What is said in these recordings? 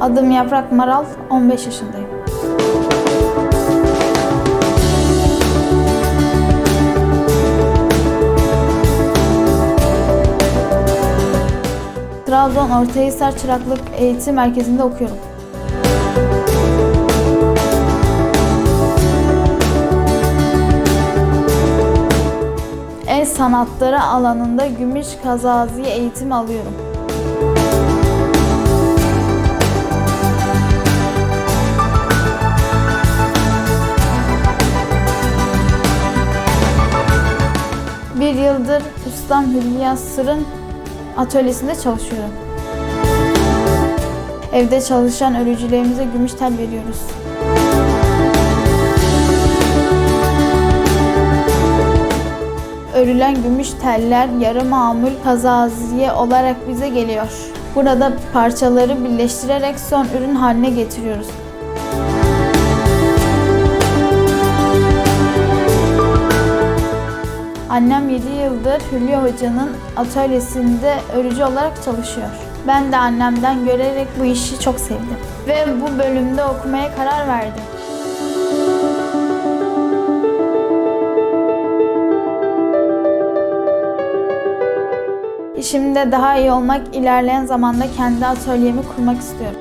Adım Yaprak Maral, 15 yaşındayım. Trabzon Ortahisar Çıraklık Eğitim Merkezi'nde okuyorum. El sanatları alanında gümüş kazaziye eğitimi alıyorum. Bir yıldır ustam Hülya Sır'ın atölyesinde çalışıyorum. Evde çalışan örücülerimize gümüş tel veriyoruz. Örülen gümüş teller yarı mamul kazaziye olarak bize geliyor. Burada parçaları birleştirerek son ürün haline getiriyoruz. Annem 7 yıldır Hülya Hoca'nın atölyesinde örücü olarak çalışıyor. Ben de annemden görerek bu işi çok sevdim. Ve bu bölümde okumaya karar verdim. İşimde daha iyi olmak, ilerleyen zamanda kendi atölyemi kurmak istiyorum.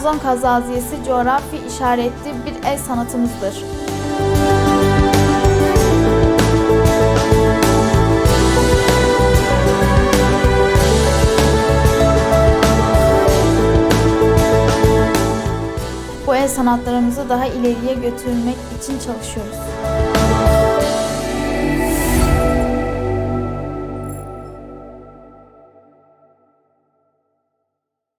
Trabzon kazaziyesi coğrafi işaretli bir el sanatımızdır. Bu el sanatlarımızı daha ileriye götürmek için çalışıyoruz.